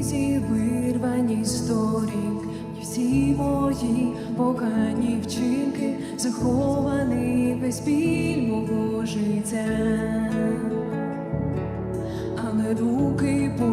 книзі вирвані сторінки, і всі мої погані вчинки, захований весь біль мого життя. Але руки повні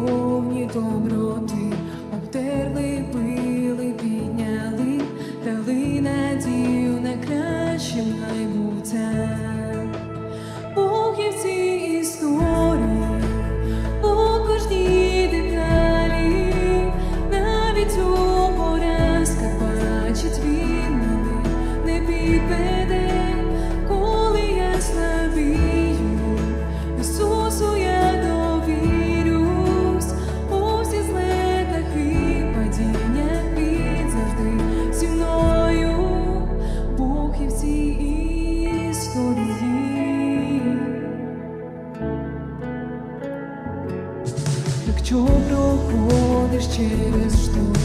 Якщо проходиш через шторм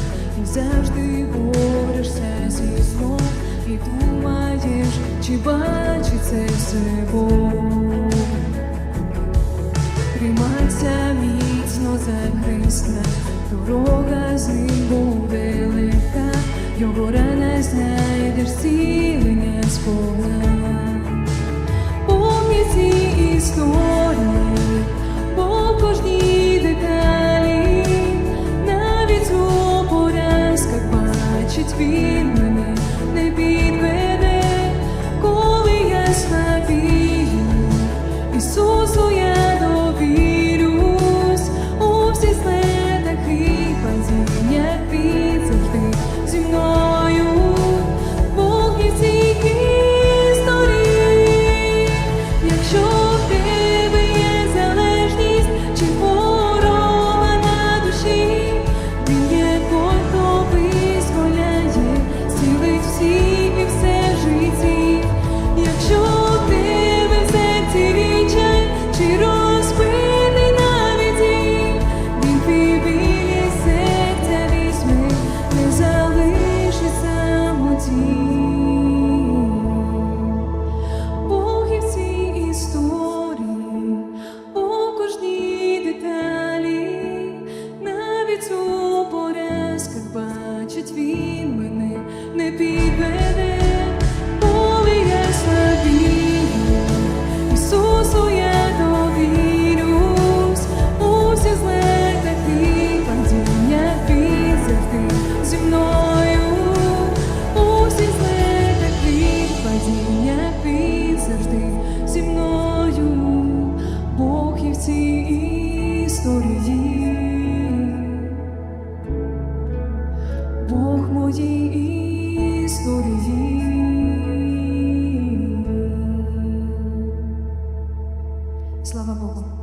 і завжди борешся зі злом чи бачить це все Бог. Тримайся міцно за Христа, дорога з ним буде легка, його рана знайдеш не підведе, коли я слабію, Ісусу я довірюсь, усі зле такі падіння підзавти зі мною, усі зле такі падіння підзавжди зі мною, Бог і в цій історії. Бог моїй estou vivendo. Слава Богу.